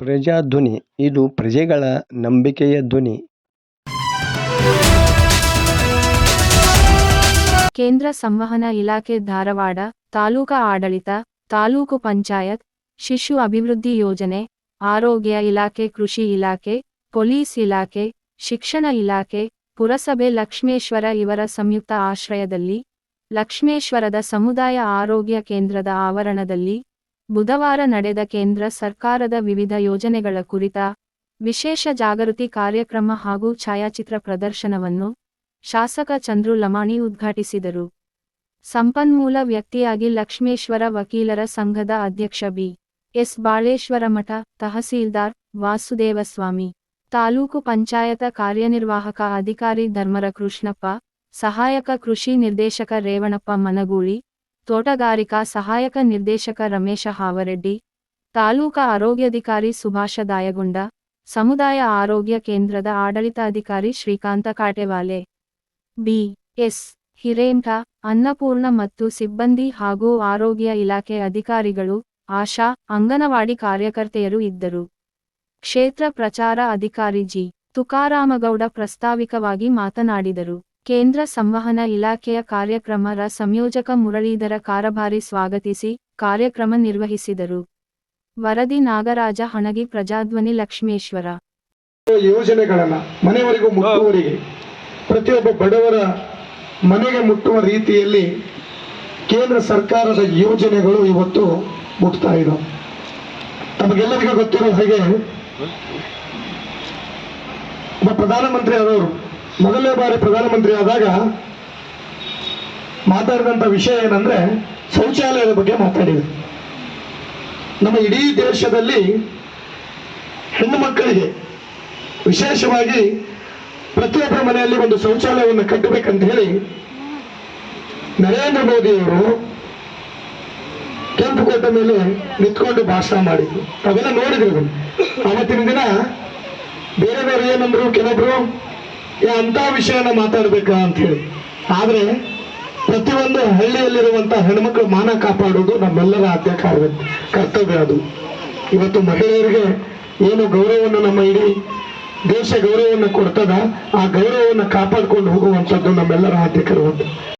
ಪ್ರಜಾಧ್ವನಿ, ಇದು ಪ್ರಜೆಗಳ ನಂಬಿಕೆಯ ಧ್ವನಿ. ಕೇಂದ್ರ ಸಂವಹನ ಇಲಾಖೆ ಧಾರವಾಡ, ತಾಲೂಕಾ ಆಡಳಿತ, ತಾಲೂಕು ಪಂಚಾಯತ್, ಶಿಶು ಅಭಿವೃದ್ಧಿ ಯೋಜನೆ, ಆರೋಗ್ಯ ಇಲಾಖೆ, ಕೃಷಿ ಇಲಾಖೆ, ಪೊಲೀಸ್ ಇಲಾಖೆ, ಶಿಕ್ಷಣ ಇಲಾಖೆ, ಪುರಸಭೆ ಲಕ್ಷ್ಮೇಶ್ವರ ಇವರ ಸಂಯುಕ್ತ ಆಶ್ರಯದಲ್ಲಿ, ಲಕ್ಷ್ಮೇಶ್ವರದ ಸಮುದಾಯ ಆರೋಗ್ಯ ಕೇಂದ್ರದ ಆವರಣದಲ್ಲಿ ಬುಧವಾರ ನಡೆದ ಕೇಂದ್ರ ಸರ್ಕಾರದ ವಿವಿಧ ಯೋಜನೆಗಳ ಕುರಿತ ವಿಶೇಷ ಜಾಗೃತಿ ಕಾರ್ಯಕ್ರಮ ಹಾಗೂ ಛಾಯಾಚಿತ್ರ ಪ್ರದರ್ಶನವನ್ನು ಶಾಸಕ ಚಂದ್ರು ಲಮಾಣಿ ಉದ್ಘಾಟಿಸಿದರು. ಸಂಪನ್ಮೂಲ ವ್ಯಕ್ತಿಯಾಗಿ ಲಕ್ಷ್ಮೇಶ್ವರ ವಕೀಲರ ಸಂಘದ ಅಧ್ಯಕ್ಷ ಬಿ. ಎಸ್. ಬಾಳೇಶ್ವರ ಮಠ ತಹಸೀಲ್ದಾರ್ ವಾಸುದೇವಸ್ವಾಮಿ, ತಾಲೂಕು ಪಂಚಾಯತ ಕಾರ್ಯನಿರ್ವಾಹಕ ಅಧಿಕಾರಿ ಧರ್ಮರ ಕೃಷ್ಣಪ್ಪ ಸಹಾಯಕ ಕೃಷಿ ನಿರ್ದೇಶಕ ರೇವಣಪ್ಪ ಮನಗೂಳಿ ತೋಟಗಾರಿಕಾ ಸಹಾಯಕ ನಿರ್ದೇಶಕ ರಮೇಶ ಹಾವರೆಡ್ಡಿ, ತಾಲೂಕಾ ಆರೋಗ್ಯಾಧಿಕಾರಿ ಸುಭಾಷ ದಾಯಗೊಂಡ, ಸಮುದಾಯ ಆರೋಗ್ಯ ಕೇಂದ್ರದ ಆಡಳಿತಾಧಿಕಾರಿ ಶ್ರೀಕಾಂತ ಕಾಟೆವಾಲೆ ಬಿ ಎಸ್ ಹಿರೇಂಠ, ಅನ್ನಪೂರ್ಣ ಮತ್ತು ಸಿಬ್ಬಂದಿ ಹಾಗೂ ಆರೋಗ್ಯ ಇಲಾಖೆ ಅಧಿಕಾರಿಗಳು, ಆಶಾ, ಅಂಗನವಾಡಿ ಕಾರ್ಯಕರ್ತೆಯರು ಇದ್ದರು. ಕ್ಷೇತ್ರ ಪ್ರಚಾರ ಅಧಿಕಾರಿ ಜಿ. ತುಕಾರಾಮಗೌಡ ಪ್ರಸ್ತಾವಿಕವಾಗಿ ಮಾತನಾಡಿದರು. ಕೇಂದ್ರ ಸಂವಹನ ಇಲಾಖೆಯ ಕಾರ್ಯಕ್ರಮರ ಸಂಯೋಜಕ ಮುರಳೀಧರ ಕಾರಭಾರಿ ಸ್ವಾಗತಿಸಿ ಕಾರ್ಯಕ್ರಮ ನಿರ್ವಹಿಸಿದರು. ವರದಿ ನಾಗರಾಜ ಹಣಗಿ ಪ್ರಜಾಧ್ವನಿ ಲಕ್ಷ್ಮೇಶ್ವರ. ಯೋಜನೆಗಳನ್ನ ಮನೆಯವರೆಗೂ ಮುಟ್ಟುವವರಿಗೆ, ಪ್ರತಿಯೊಬ್ಬ ಬಡವರ ಮನೆಗೆ ಮುಟ್ಟುವ ರೀತಿಯಲ್ಲಿ ಕೇಂದ್ರ ಸರ್ಕಾರದ ಯೋಜನೆಗಳು ಇವತ್ತು ಮುಟ್ತಾ ಇದ್ದಾವೆ ನಮಗೆಲ್ಲರಿಗೂ ಗೊತ್ತಿರೋ ಹಾಗೆ ಪ್ರಧಾನಮಂತ್ರಿ ಆದವರು ಮೊದಲನೇ ಬಾರಿ ಪ್ರಧಾನಮಂತ್ರಿ ಆದಾಗ ಮಾತಾಡಿದಂಥ ವಿಷಯ ಏನಂದ್ರೆ ಶೌಚಾಲಯದ ಬಗ್ಗೆ ಮಾತಾಡಿದ್ರು ನಮ್ಮ ಇಡೀ ದೇಶದಲ್ಲಿ ಹೆಣ್ಣು ಮಕ್ಕಳಿಗೆ ವಿಶೇಷವಾಗಿ ಪ್ರತಿಯೊಬ್ಬರ ಮನೆಯಲ್ಲಿ ಒಂದು ಶೌಚಾಲಯವನ್ನು ಕಟ್ಟಬೇಕಂತ ಹೇಳಿ ನರೇಂದ್ರ ಮೋದಿಯವರು ಕೆಂಪುಕೋಟೆ ಮೇಲೆ ನಿಂತ್ಕೊಂಡು ಭಾಷಣ ಮಾಡಿದ್ರು ಅವೆಲ್ಲ ನೋಡಿದ್ರು. ಅವತ್ತಿನ ದಿನ ಬೇರೆ ಬೇರೆ ಏನಂದ್ರು ಕೆಲವೊಬ್ರು "ಏ, ಅಂತ ವಿಷಯನ ಮಾತಾಡ್ಬೇಕಾ ಅಂತ ಹೇಳಿ. ಆದ್ರೆ, ಪ್ರತಿಯೊಂದು ಹಳ್ಳಿಯಲ್ಲಿರುವಂತ ಹೆಣ್ಮಕ್ಳು ಮಾನ ಕಾಪಾಡುವುದು ನಮ್ಮೆಲ್ಲರ ಆದ್ಯ ಕಾರ್ಯ, ಕರ್ತವ್ಯ ಅದು. ಇವತ್ತು ಮಹಿಳೆಯರಿಗೆ ಏನು ಗೌರವವನ್ನು ನಮ್ಮ ಇಡೀ ದೇಶ ಗೌರವವನ್ನು ಕೊಡ್ತದ, ಆ ಗೌರವವನ್ನು ಕಾಪಾಡ್ಕೊಂಡು ಹೋಗುವಂಥದ್ದು ನಮ್ಮೆಲ್ಲರ ಆದ್ಯ